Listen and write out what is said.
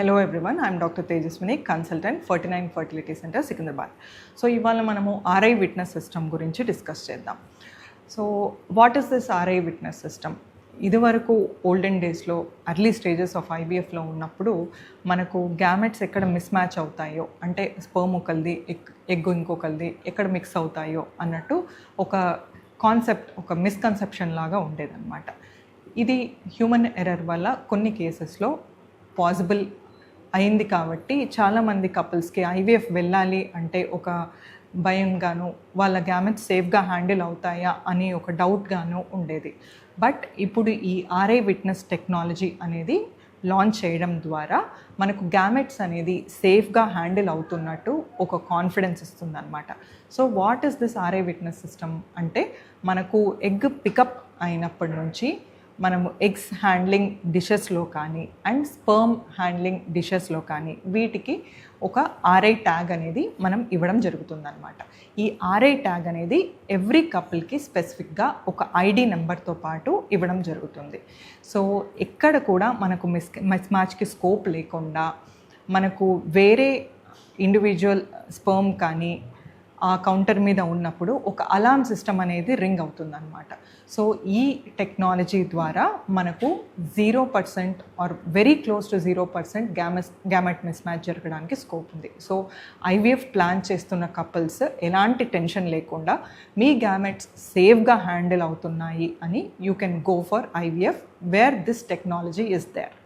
Hello everyone I'm doctor Tejaswini consultant Ferty nine fertility centre Secunderabad so ఇవాళ మనము RI witness system గురించి discuss చేద్దాం. So what is this RI witness system ఇదివరకు olden డేస్లో early stages of ఐవీఎఫ్లో ఉన్నప్పుడు మనకు గ్యామెట్స్ ఎక్కడ మిస్ మ్యాచ్ అవుతాయో అంటే స్పర్మ్ ఒకరిది ఎగ్ ఎగ్ ఇంకొకరిది ఎక్కడ మిక్స్ అవుతాయో అన్నట్టు ఒక కాన్సెప్ట్ ఒక మిస్కన్సెప్షన్ లాగా ఉండేదన్నమాట. ఇది హ్యూమన్ ఎర్రర్ వల్ల కొన్ని కేసెస్లో పాసిబుల్ అయింది కాబట్టి చాలామంది కపుల్స్కి ఐవీఎఫ్ వెళ్ళాలి అంటే ఒక భయంగాను వాళ్ళ గ్యామెట్స్ సేఫ్గా హ్యాండిల్ అవుతాయా అని ఒక డౌట్గాను ఉండేది. బట్ ఇప్పుడు ఈ ఆర్ఐ విట్నెస్ టెక్నాలజీ అనేది లాంచ్ చేయడం ద్వారా మనకు గ్యామెట్స్ అనేది సేఫ్గా హ్యాండిల్ అవుతున్నట్టు ఒక confidence ఇస్తుందన్నమాట. So what is this RI witness system అంటే మనకు ఎగ్ పికప్ అయినప్పటి నుంచి మనము ఎగ్స్ హ్యాండ్లింగ్ డిషెస్లో కానీ అండ్ స్పర్మ్ హ్యాండ్లింగ్ డిషెస్లో కానీ వీటికి ఒక ఆర్ఐ ట్యాగ్ అనేది మనం ఇవ్వడం జరుగుతుందన్నమాట. ఈ ఆర్ఐ ట్యాగ్ అనేది ఎవ్రీ కపుల్కి స్పెసిఫిక్గా ఒక ఐడి నెంబర్తో పాటు ఇవ్వడం జరుగుతుంది. సో ఎక్కడ కూడా మనకు మిస్ మిస్ మ్యాచ్కి స్కోప్ లేకుండా మనకు వేరే ఇండివిజువల్ స్పర్మ్ కానీ ఆ కౌంటర్ మీద ఉన్నప్పుడు ఒక అలార్మ్ సిస్టమ్ అనేది రింగ్ అవుతుందన్నమాట. సో ఈ టెక్నాలజీ ద్వారా మనకు zero percent or very close to zero percent games gamete mismatch జరగడానికి స్కోప్ ఉంది. సో ఐవీఎఫ్ ప్లాన్ చేస్తున్న కపుల్స్ ఎలాంటి టెన్షన్ లేకుండా మీ గ్యామెట్స్ సేఫ్గా హ్యాండిల్ అవుతున్నాయి అని you can go for IVF where this technology is there